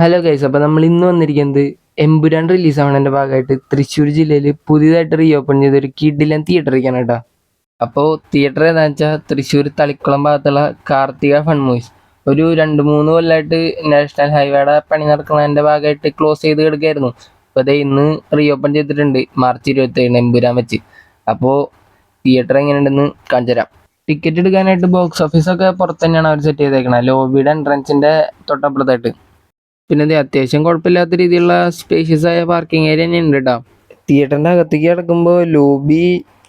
Hello guys അപ്പോൾ നമ്മൾ ഇന്ന് വന്നിരിക്കുന്നത് എമ്പുരാൻ റിലീസ് ആവണതിന്റെ ഭാഗമായിട്ട്. തൃശ്ശൂർ ജില്ലയിൽ പുതിയതായിട്ട് റീ ഓപ്പൺ ചെയ്ത ഒരു കിഡിലൻ തിയേറ്ററിക്കാണ് കേട്ടോ അപ്പോൾ തിയേറ്റർ ഏതാണെന്ന് വെച്ചാൽ തൃശ്ശൂർ തളിക്കുളം ഭാഗത്തുള്ള കാർത്തിക ഫൺ മൂവീസ് ഒരു രണ്ട് മൂന്ന് കൊല്ലമായിട്ട് നാഷണൽ ഹൈവേയുടെ പണി നടക്കുന്നതിന്റെ ഭാഗമായിട്ട് ക്ലോസ് ചെയ്ത് കിടക്കുകയായിരുന്നു അപ്പോൾ അതേ ഇന്ന് റീ ഓപ്പൺ ചെയ്തിട്ടുണ്ട് മാർച്ച് ഇരുപത്തേഴിന് എമ്പുരാൻ വെച്ച്. അപ്പോൾ തിയേറ്റർ എങ്ങനെയുണ്ടെന്ന് കാണിച്ചു തരാം. ടിക്കറ്റ് എടുക്കാനായിട്ട് ബോക്സ് ഓഫീസൊക്കെ പുറത്ത് തന്നെയാണ് അവർ സെറ്റ് ചെയ്തേക്കുന്നത് ലോബിയുടെ എൻട്രൻസിന്റെ തൊട്ടപ്പുറത്തായിട്ട്. പിന്നെ എന്താ അത്യാവശ്യം കുഴപ്പമില്ലാത്ത രീതിയിലുള്ള സ്പേഷ്യസ് ആയ പാർക്കിംഗ് ഏരിയ തന്നെ ഉണ്ട് കേട്ടോ തിയേറ്ററിന്റെ അകത്തേക്ക് കിടക്കുമ്പോൾ ലോബി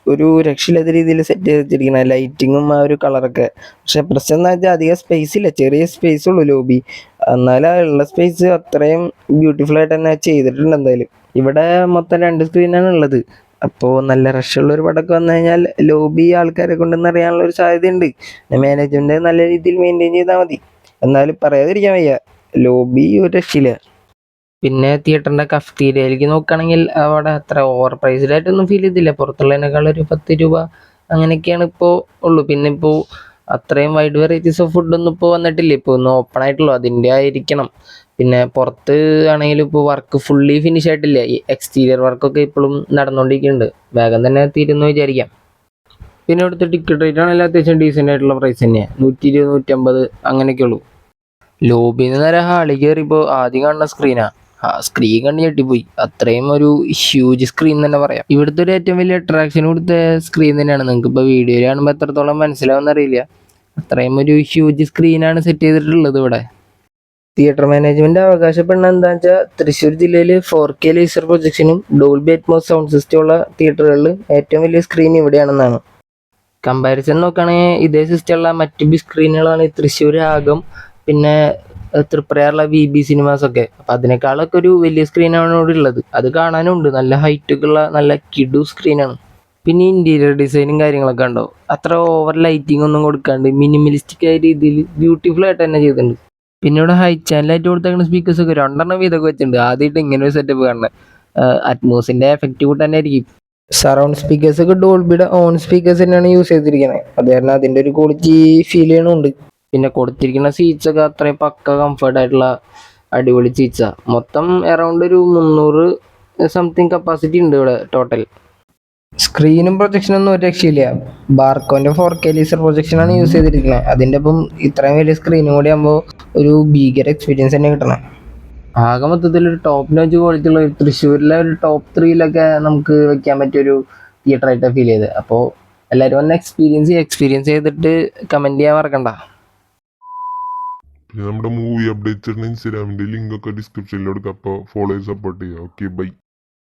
ഒരു രക്ഷയില്ലാത്ത രീതിയിൽ സെറ്റ് ചെയ്ത് വെച്ചിരിക്കുന്നത് ലൈറ്റിങ്ങും ആ ഒരു കളറൊക്കെ പക്ഷെ പ്രശ്നം എന്ന് വെച്ചാൽ അധികം സ്പേസ് ഇല്ല. ചെറിയ സ്പേസ് ഉള്ളൂ ലോബി എന്നാലും ഉള്ള സ്പേസ് അത്രയും ബ്യൂട്ടിഫുൾ ആയിട്ട് തന്നെ ചെയ്തിട്ടുണ്ട് എന്തായാലും. ഇവിടെ മൊത്തം രണ്ട് സ്ക്രീനാണ് ഉള്ളത്. അപ്പോൾ നല്ല റഷുള്ള ഒരു പടമൊക്കെ വന്നു കഴിഞ്ഞാൽ ലോബി ആൾക്കാരെ കൊണ്ടെന്ന് അറിയാനുള്ള ഒരു സാധ്യതയുണ്ട്. മാനേജ്മെന്റ് നല്ല രീതിയിൽ മെയിന്റെയിൻ ചെയ്താൽ മതി. എന്നാലും പറയാതിരിക്കാൻ വയ്യ. ലോബി ഒരു രക്ഷയില്ല പിന്നെ തിയേറ്ററിന്റെ കഫ്റ്റീരിയയിലേക്ക് നോക്കുകയാണെങ്കിൽ അവിടെ അത്ര ഓവർ പ്രൈസ്ഡ് ആയിട്ടൊന്നും ഫീൽ ചെയ്തില്ല. പുറത്തുള്ളതിനേക്കാൾ ഒരു പത്ത് രൂപ അങ്ങനെയൊക്കെയാണ് ഇപ്പോൾ ഉള്ളൂ. പിന്നെ ഇപ്പോൾ അത്രയും വൈഡ് വെറൈറ്റീസ് ഓഫ് ഫുഡൊന്നും ഇപ്പോൾ വന്നിട്ടില്ല. ഇപ്പോൾ ഒന്ന് ഓപ്പൺ ആയിട്ടുള്ളൂ. അതിന്റെ ആയിരിക്കണം. പിന്നെ പുറത്ത് ആണെങ്കിലും ഇപ്പോൾ വർക്ക് ഫുള്ളി ഫിനിഷ് ആയിട്ടില്ല. ഈ എക്സ്റ്റീരിയർ വർക്കൊക്കെ ഇപ്പോഴും നടന്നുകൊണ്ടിരിക്കുന്നുണ്ട്. വേഗം തന്നെ തീരുന്നു വിചാരിക്കാം. പിന്നെ ഇവിടുത്തെ ടിക്കറ്റ് റേറ്റ് ആണെങ്കിൽ അത്യാവശ്യം ഡീസന്റ് ആയിട്ടുള്ള പ്രൈസ് തന്നെയാണ് നൂറ്റി ഇരുപത് നൂറ്റമ്പത് അങ്ങനെയൊക്കെ ഉള്ളൂ. ലോബിയിൽ നിന്ന് നേരെ ഹാളിൽ കയറിയപ്പോൾ ആദ്യം കാണുന്ന സ്ക്രീനാ ആ. സ്ക്രീൻ കണ്ട് ഞെട്ടിപ്പോയി. അത്രയും ഒരു ഹ്യൂജ് സ്ക്രീൻ തന്നെ പറയാം. ഇവിടുത്തെ ഒരു ഏറ്റവും വലിയ അട്രാക്ഷൻ കൊടുത്ത സ്ക്രീൻ തന്നെയാണ്. നിങ്ങൾക്ക് ഇപ്പോൾ വീഡിയോ കാണുമ്പോൾ എത്രത്തോളം മനസ്സിലാവുമെന്ന് അറിയില്ല. അത്രയും ഒരു ഹ്യൂജ് സ്ക്രീനാണ് സെറ്റ് ചെയ്തിട്ടുള്ളത് ഇവിടെ. തിയേറ്റർ മാനേജ്മെന്റ് അവകാശപ്പെടുന്ന എന്താണെന്ന് വെച്ചാൽ തൃശ്ശൂർ ജില്ലയിൽ ഫോർ കെ ലേസർ പ്രൊജക്ഷനും ഡോൾബി അറ്റ്മോസ് സൗണ്ട് സിസ്റ്റം ഉള്ള തിയേറ്ററുകളിൽ ഏറ്റവും വലിയ സ്ക്രീൻ ഇവിടെയാണെന്നാണ്. കമ്പാരിസൺ നോക്കുകയാണെങ്കിൽ ഇതേ സിസ്റ്റമുള്ള മറ്റ് ബി സ്ക്രീനുകളാണ് തൃശ്ശൂർ ആകം പിന്നെ തൃപ്രയാറുള്ള വി ബി സിനിമാസ് ഒക്കെ. അപ്പം അതിനേക്കാളൊക്കെ ഒരു വലിയ സ്ക്രീനാണ് ഇവിടെ ഉള്ളത്. അത് കാണാനും ഉണ്ട് നല്ല ഹൈറ്റൊക്കെയുള്ള നല്ല കിഡു സ്ക്രീനാണ് പിന്നെ ഇന്റീരിയർ ഡിസൈനും കാര്യങ്ങളൊക്കെ ഉണ്ടോ? അത്ര ഓവർ ലൈറ്റിംഗ് ഒന്നും കൊടുക്കാണ്ട് മിനിമലിസ്റ്റിക് ആയ രീതിയിൽ ബ്യൂട്ടിഫുൾ ആയിട്ട് തന്നെ ചെയ്തിട്ടുണ്ട്. പിന്നെ ഇവിടെ ഹൈ ചാനലായിട്ട് കൊടുത്തേക്കുന്ന സ്പീക്കേഴ്സ് ഒക്കെ രണ്ടെണ്ണം വീതമൊക്കെ വെച്ചിട്ടുണ്ട്. ആദ്യമായിട്ട് ഇങ്ങനെ ഒരു സെറ്റപ്പ് കാണുന്നത് അറ്റ്മോസിന്റെ എഫക്റ്റ് ആയിരിക്കും. സറൗണ്ട് സ്പീക്കേഴ്സ് ഒക്കെ ഡോൾബിയുടെ ഓൺ സ്പീക്കേഴ്സ് തന്നെയാണ് യൂസ് ചെയ്തിരിക്കുന്നത് അത് കാരണം അതിന്റെ ഒരു ക്വാളിറ്റി ഫീൽ ചെയ്യണമുണ്ട് പിന്നെ കൊടുത്തിരിക്കുന്ന സീറ്റ്സ് ഒക്കെ അത്രയും പക്ക കംഫർട്ട് ആയിട്ടുള്ള അടിപൊളി സീറ്റ്സാ മൊത്തം അറൗണ്ട് ഒരു മുന്നൂറ് സംതിങ് കപ്പാസിറ്റി ഉണ്ട് ഇവിടെ ടോട്ടൽ സ്ക്രീനും പ്രൊജക്ഷനും ഒന്നും ഒരു രക്ഷയില്ല. ബാർക്കോന്റെ ഫോർ കെ ലീസർ പ്രൊജക്ഷനാണ് യൂസ് ചെയ്തിരിക്കുന്നത്. അതിന്റെ ഒപ്പം ഇത്രയും വലിയ സ്ക്രീനും കൂടി ആകുമ്പോൾ ഒരു ഭീകര എക്സ്പീരിയൻസ് തന്നെ കിട്ടണം. ആകെ മൊത്തത്തിൽ ഒരു ടോപ്പ് നോച്ച് ക്വാളിറ്റി ഉള്ള തൃശ്ശൂരിലെ ഒരു ടോപ്പ് ത്രീയിലൊക്കെ നമുക്ക് വെക്കാൻ പറ്റിയ ഒരു തിയേറ്റർ ആയിട്ട് ഫീൽ ചെയ്ത് അപ്പോൾ എല്ലാവരും ഒന്ന് എക്സ്പീരിയൻസ് ചെയ്യുക എക്സ്പീരിയൻസ് ചെയ്തിട്ട് കമന്റ് ചെയ്യാൻ മറക്കണ്ട. പിന്നെ നമ്മുടെ മൂവി അപ്ഡേറ്റ്സിന് ഇൻസ്റ്റാഗ്രാമിന്റെ ലിങ്ക് ഒക്കെ ഡിസ്ക്രിപ്ഷനിൽ കൊടുക്കാം. അപ്പോൾ ഫോളോ സപ്പോർട്ട് ചെയ്യുക. Okay bye